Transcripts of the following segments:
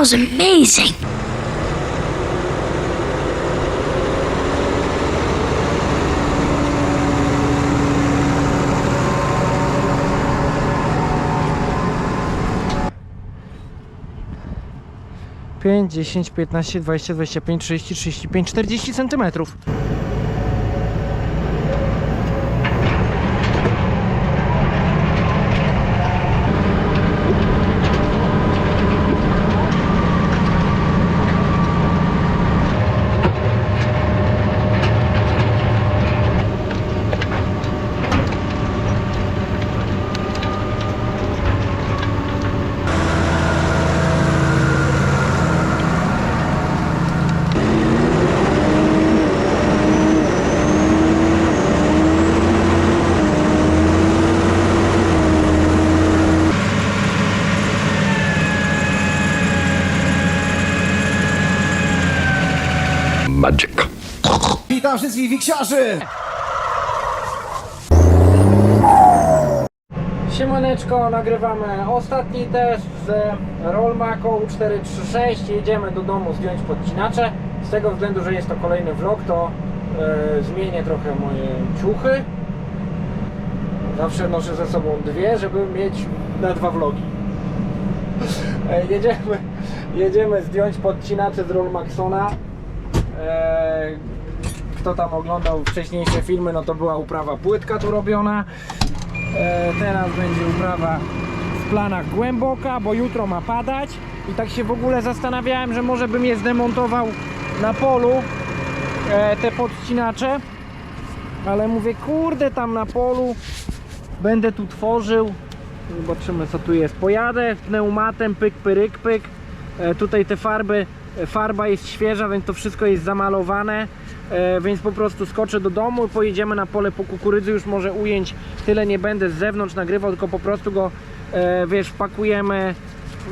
Was amazing. Pięć, 10, 15, 20, 25, 30, 35, 40 centymetrów. Wszystkich wiksiarzy! Siemaneczko, nagrywamy ostatni test z Rollmaco 436 Jedziemy do domu zdjąć podcinacze. Z tego względu, że jest to kolejny vlog, to e, zmienię trochę moje ciuchy. Zawsze noszę ze sobą dwie, żeby mieć na dwa vlogi. E, jedziemy, jedziemy zdjąć podcinacze z Rollmaxona e, Kto tam oglądał wcześniejsze filmy, no to była uprawa płytka tu robiona. E, teraz będzie uprawa w planach głęboka, bo jutro ma padać. I tak się w ogóle zastanawiałem, że może bym je zdemontował na polu e, te podcinacze. Ale mówię kurde tam na polu będę tu tworzył. Zobaczymy co tu jest. Pojadę pneumatem pyk pyryk pyk. E, tutaj te farby farba jest świeża więc to wszystko jest zamalowane e, więc po prostu skoczę do domu pojedziemy na pole po kukurydzy już może ujęć tyle nie będę z zewnątrz nagrywał tylko po prostu go e, wiesz wpakujemy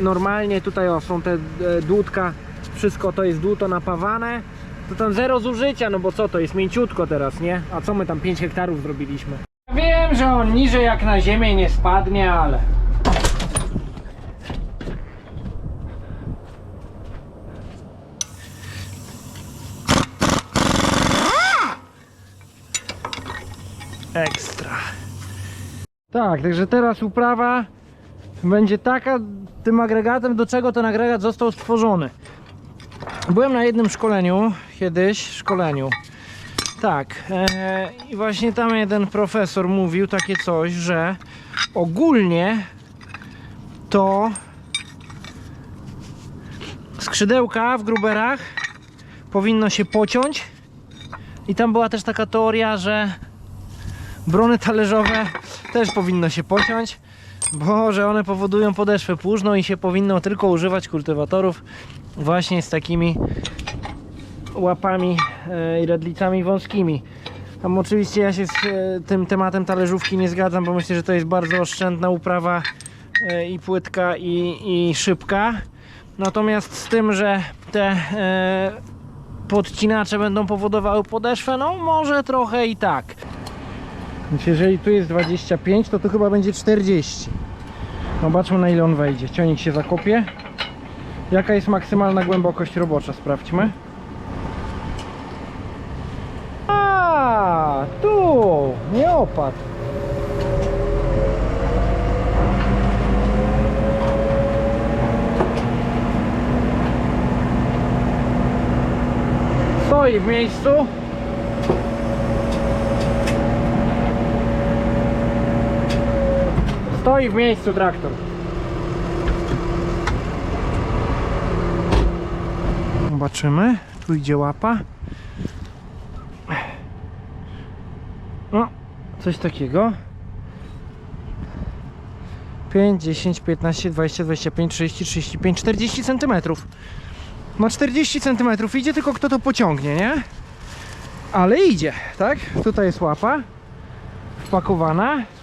normalnie. Tutaj o, są te e, dłutka wszystko to jest dłuto napawane. To tam zero zużycia no bo co to jest mięciutko teraz nie? A co my tam 5 hektarów zrobiliśmy? Wiem że on niżej jak na ziemię nie spadnie ale Ekstra. Tak, także teraz uprawa będzie taka tym agregatem, do czego ten agregat został stworzony. Byłem na jednym szkoleniu, kiedyś szkoleniu. Tak, e, i właśnie tam jeden profesor mówił takie coś, że ogólnie to skrzydełka w gruberach powinno się pociąć i tam była też taka teoria, że brony talerzowe też powinno się pociąć, bo że one powodują podeszwę płużną i się powinno tylko używać kultywatorów właśnie z takimi łapami e, i redlicami wąskimi. Tam oczywiście ja się z e, tym tematem talerzówki nie zgadzam, bo myślę, że to jest bardzo oszczędna uprawa e, i płytka i, i szybka. Natomiast z tym, że te podcinacze będą powodowały podeszwę, no może trochę i tak. Więc jeżeli tu jest 25, to tu chyba będzie 40. Zobaczmy na ile on wejdzie. Ciągnik się zakopie. Jaka jest maksymalna głębokość robocza? Sprawdźmy. A, tu! Nie opadł. Stoi w miejscu. Stoi w miejscu traktor. Zobaczymy. Tu idzie łapa. No, coś takiego. 5, 10, 15, 20, 25, 30, 35, 40 centymetrów. Ma 40 centymetrów. Idzie tylko kto to pociągnie, nie? Ale idzie, tak? Tutaj jest łapa wpakowana.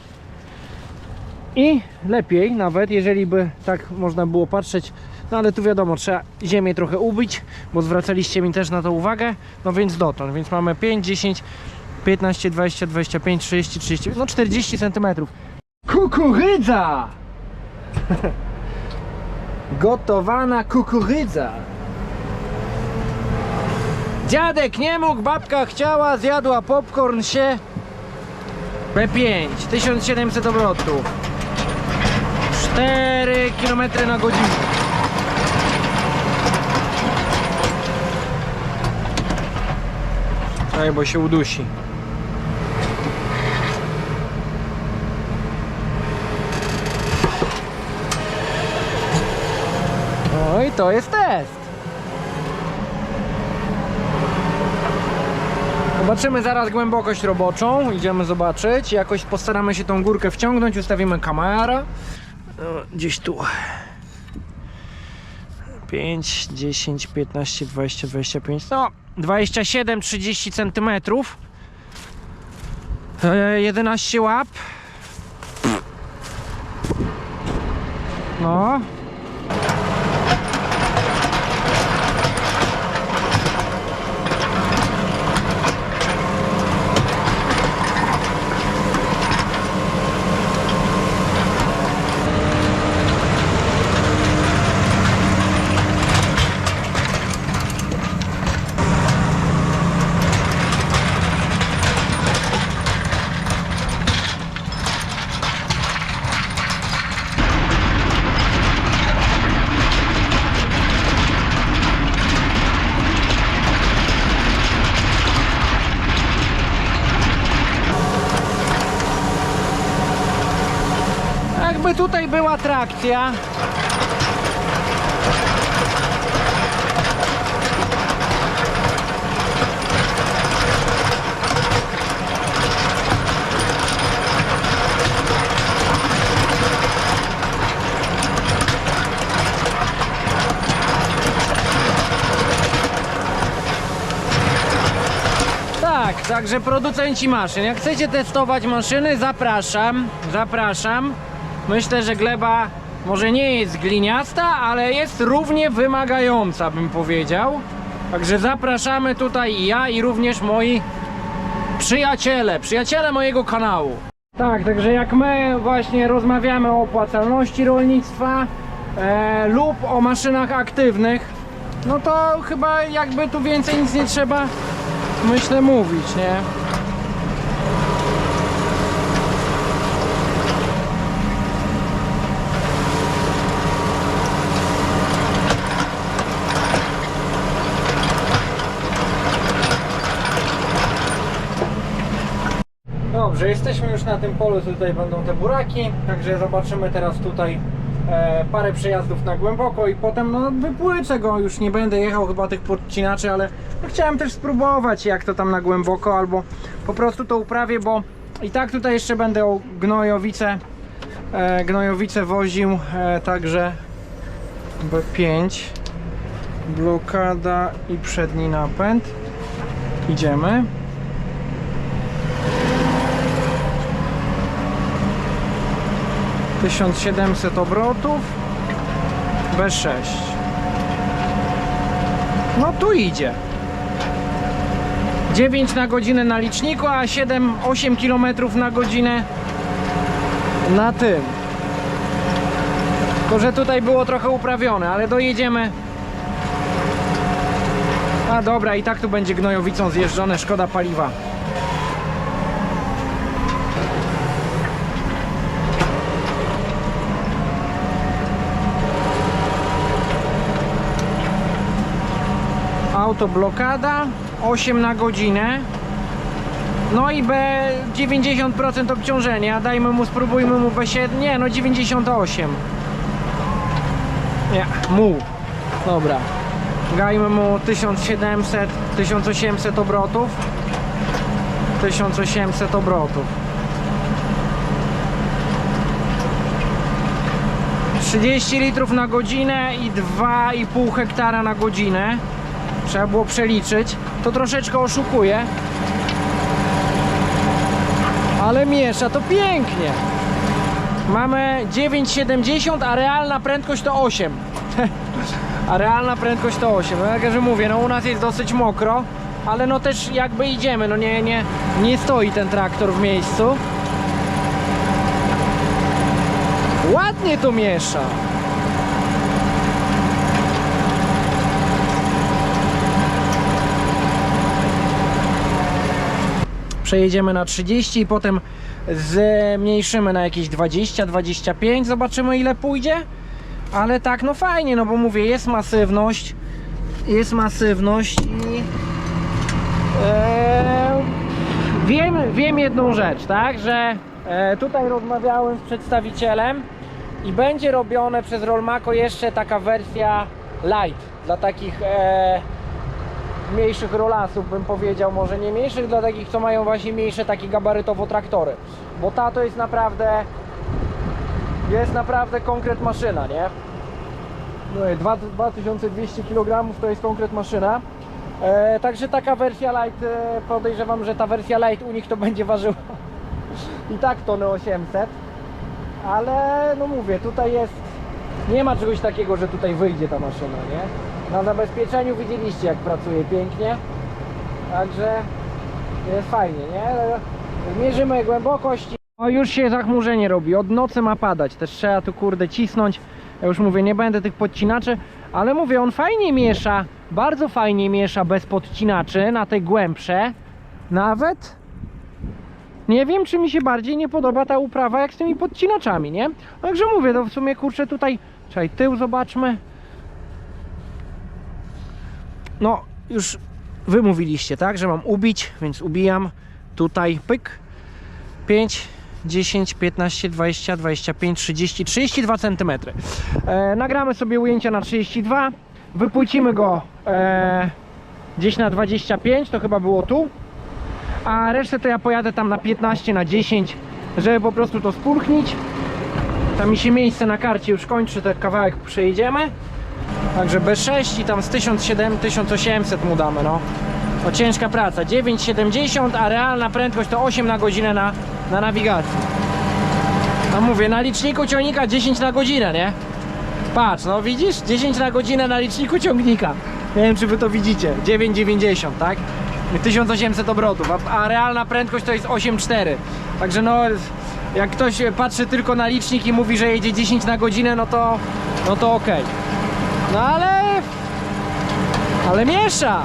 I lepiej nawet, jeżeli by tak można było patrzeć, no ale tu wiadomo, trzeba ziemię trochę ubić, bo zwracaliście mi też na to uwagę, no więc dotąd, więc mamy 5, 10, 15, 20, 25, 30, 30, no 40 cm. Kukurydza! Gotowana kukurydza. Dziadek nie mógł, babka chciała, zjadła popcorn się. B5, 1700 obrotów. 4 km na godzinę. Ej, bo się udusi. No i to jest test. Zobaczymy zaraz głębokość roboczą. Idziemy zobaczyć. Jakoś postaramy się tą górkę wciągnąć. Ustawimy kamerę. No, gdzieś tu. 5, 10, 15, 20, 25. No, 27, 30 centymetrów. E, 11 łap. No. Jakby tutaj była trakcja. Tak, także producenci maszyn. Jak chcecie testować maszyny, zapraszam. Zapraszam. Myślę, że gleba może nie jest gliniasta, ale jest równie wymagająca, bym powiedział. Także zapraszamy tutaj i ja i również moi przyjaciele, przyjaciele mojego kanału. Tak, także jak my właśnie rozmawiamy o opłacalności rolnictwa e, lub o maszynach aktywnych, no to chyba jakby tu więcej nic nie trzeba, myślę, mówić, nie? Dobrze, jesteśmy już na tym polu, tutaj będą te buraki, także zobaczymy teraz tutaj e, parę przejazdów na głęboko i potem no wypłycę go, już nie będę jechał chyba tych podcinaczy, ale no, chciałem też spróbować jak to tam na głęboko, albo po prostu to uprawię, bo i tak tutaj jeszcze będę gnojowice, e, gnojowice woził, e, także B5 blokada i przedni napęd. Idziemy Tysiąc siedemset obrotów B6 No tu idzie 9 na godzinę na liczniku, a 7-8 km na godzinę na tym tylko, że tutaj było trochę uprawione, ale dojedziemy. A dobra, i tak tu będzie gnojowicą zjeżdżone, szkoda paliwa. Autoblokada, 8 na godzinę. No i B 90% obciążenia. Dajmy mu, spróbujmy mu B7. Nie, no 98. Nie, mu. Dobra. Gajmy mu 1700, 1800 obrotów. 1800 obrotów. 30 litrów na godzinę i 2,5 hektara na godzinę. Trzeba było przeliczyć. To troszeczkę oszukuje. Ale miesza to pięknie. Mamy 9,70, a realna prędkość to 8. a realna prędkość to 8. No jak że mówię, no u nas jest dosyć mokro, ale no też jakby idziemy, no nie, nie, nie stoi ten traktor w miejscu. Ładnie to miesza. Przejedziemy na 30 i potem zmniejszymy na jakieś 20-25, zobaczymy ile pójdzie. Ale tak, no fajnie, no bo mówię, jest masywność, jest masywność i e, wiem, wiem jedną rzecz, tak, że e, tutaj rozmawiałem z przedstawicielem i będzie robione przez Rolmako jeszcze taka wersja light dla takich e, mniejszych rolasów bym powiedział, może nie mniejszych, dla takich co mają właśnie mniejsze takie gabarytowo traktory, bo ta to jest naprawdę jest naprawdę konkret maszyna, nie? No i dwa- 2200 kg to jest konkret maszyna. E, także taka wersja light, e, podejrzewam, że ta wersja light u nich to będzie ważyła i tak tony 800. Ale no mówię, tutaj jest, nie ma czegoś takiego, że tutaj wyjdzie ta maszyna, nie? Na zabezpieczeniu widzieliście jak pracuje pięknie. Także jest fajnie, nie? Mierzymy głębokość. O, już się zachmurzenie robi. Od nocy ma padać. Też trzeba tu kurde cisnąć. Ja już mówię, nie będę tych podcinaczy, ale mówię, on fajnie miesza, bardzo fajnie miesza bez podcinaczy na te głębsze. Nawet nie wiem, czy mi się bardziej nie podoba ta uprawa jak z tymi podcinaczami, nie? Także mówię, no w sumie kurczę tutaj, czekaj, tył zobaczmy. No, już wy mówiliście, tak, że mam ubić, więc ubijam tutaj, pyk, 5, 10, 15, 20, 25, 30, 32 cm. E, nagramy sobie ujęcia na 32, wypłycimy go e, gdzieś na 25, to chyba było tu, a resztę to ja pojadę tam na 15, na 10, żeby po prostu to spulchnić. Tam mi się miejsce na karcie już kończy, ten kawałek przejedziemy. Także B6 i tam z 1700, 1800 mu damy, no. To ciężka praca. 9,70, a realna prędkość to 8 na godzinę na, na nawigacji. No mówię, na liczniku ciągnika 10 na godzinę, nie? Patrz, no widzisz? 10 na godzinę na liczniku ciągnika. Nie wiem, czy wy to widzicie. 9,90, tak? I 1800 obrotów, a, a realna prędkość to jest 8,4. Także no, jak ktoś patrzy tylko na licznik i mówi, że jedzie 10 na godzinę, no to, no to okej. No ale... Ale miesza!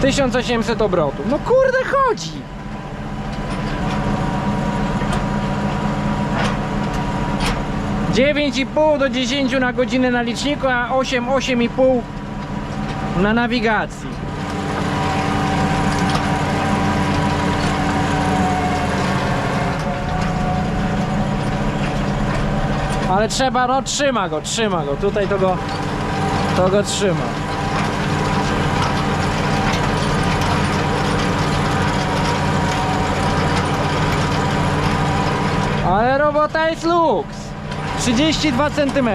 Tysiąc osiemset obrotów. No kurde chodzi! Dziewięć i pół do 10 na godzinę na liczniku, a 8, 8,5 na nawigacji. Ale trzeba, no trzyma go, trzyma go. Tutaj to go, to go trzyma. Ale robota jest luks. 32 cm.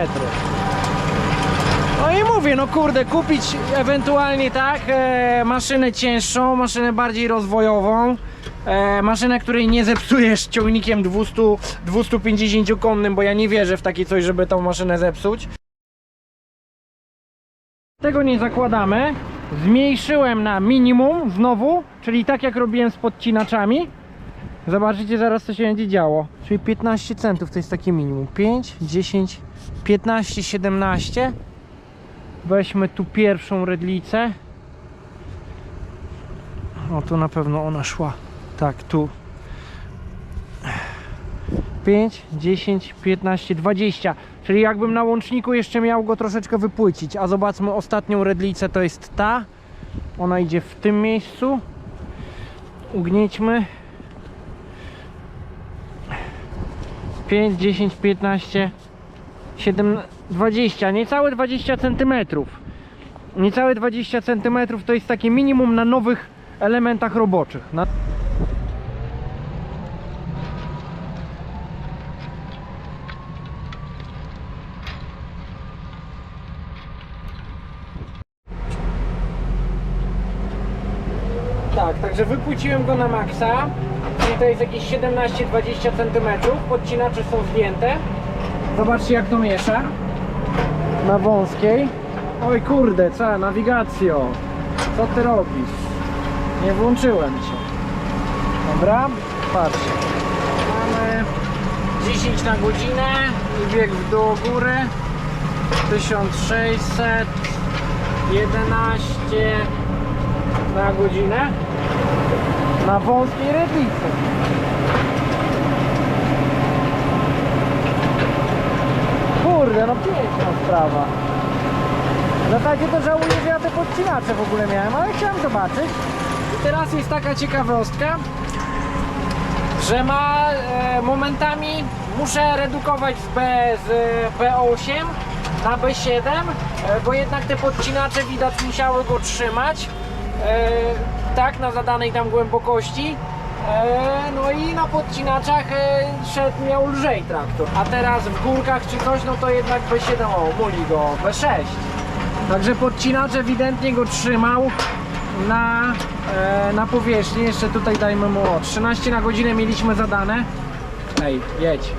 No i mówię, no kurde, kupić ewentualnie tak e, maszynę cięższą, maszynę bardziej rozwojową, e, maszynę, której nie zepsujesz ciągnikiem 200, 250 konnym, bo ja nie wierzę w takie coś, żeby tą maszynę zepsuć. Tego nie zakładamy. Zmniejszyłem na minimum znowu, czyli tak jak robiłem z podcinaczami. Zobaczycie zaraz co się będzie działo. Czyli 15 centów to jest takie minimum. 5, 10, 15, 17. Weźmy tu pierwszą redlicę. O, tu na pewno ona szła. Tak, tu. 5, 10, 15, 20. Czyli jakbym na łączniku jeszcze miał go troszeczkę wypłycić. A zobaczmy ostatnią redlicę, to jest ta. Ona idzie w tym miejscu. Ugniećmy. 5, 10, 15, 7, 20, niecałe 20 cm. Niecałe 20 cm to jest takie minimum na nowych elementach roboczych. Na... Tak, także wypłuciłem go na maksa. Czyli to jest jakieś 17-20 cm. Podcinacze są zdjęte. Zobaczcie jak to miesza. Na wąskiej. Oj kurde, co? Nawigacjo. Co ty robisz? Nie włączyłem cię. Dobra, patrzcie. Mamy 10 na godzinę i bieg w dół góry. 1611 na godzinę na wąskiej rydlicy. Kurde, no piękna sprawa. W zasadzie to żałuję, że ja te podcinacze w ogóle miałem, ale chciałem zobaczyć. I teraz jest taka ciekawostka, że ma e, momentami muszę redukować z, B, z e, B8 na B7, e, bo jednak te podcinacze widać musiały go trzymać e, tak na zadanej tam głębokości. E, no i na podcinaczach e, szedł miał lżej traktor, a teraz w górkach czy coś, no to jednak B7, o, muli go B6. Także podcinacz ewidentnie go trzymał na, e, na powierzchni. Jeszcze tutaj dajmy mu o 13 na godzinę mieliśmy zadane. Ej, jedź.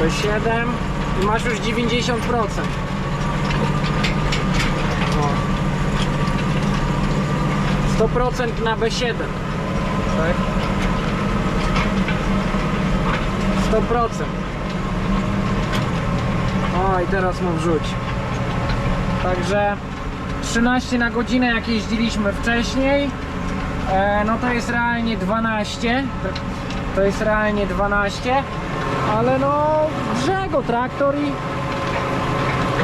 To 7 i masz już 90%. 100% na B7. Tak? 100%. O i teraz mu wrzuć. Także 13 na godzinę jak jeździliśmy wcześniej, e, no to jest realnie 12. To jest realnie 12, ale no grze go traktor i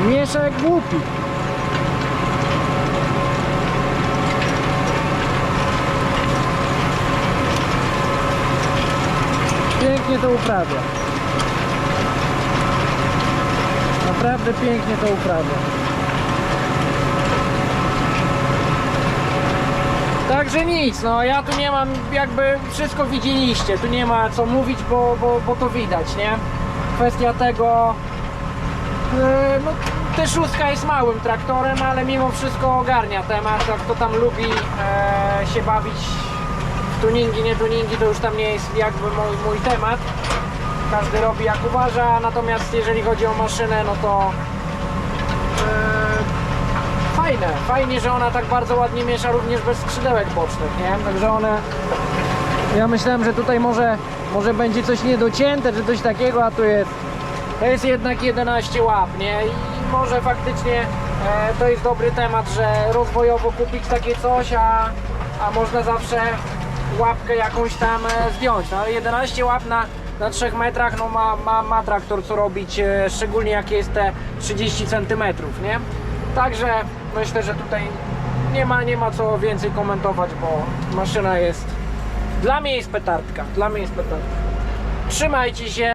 miesza jak głupi. Pięknie to uprawia. Naprawdę pięknie to uprawia. Także nic, no ja tu nie mam, jakby wszystko widzieliście, tu nie ma co mówić, bo, bo, bo to widać, nie? Kwestia tego, yy, no te szóstka jest małym traktorem, ale mimo wszystko ogarnia temat, kto tam lubi e, się bawić tuningi, nie tuningi, to już tam nie jest jakby mój, mój temat. Każdy robi jak uważa, natomiast jeżeli chodzi o maszynę, no to e, fajne, fajnie, że ona tak bardzo ładnie miesza również bez skrzydełek bocznych, nie? Także one, ja myślałem, że tutaj może, może będzie coś niedocięte, czy coś takiego, a tu jest, to jest jednak 11 łap, nie? I może faktycznie e, to jest dobry temat, że rozwojowo kupić takie coś, a, a można zawsze łapkę jakąś tam e, zdjąć. No, ale 11 łap na, na 3 metrach no ma, ma, ma traktor co robić, e, szczególnie jak jest te 30 cm, nie? Także myślę, że tutaj nie ma, nie ma co więcej komentować, bo maszyna jest dla mnie jest petardka, dla mnie jest petardka. Trzymajcie się.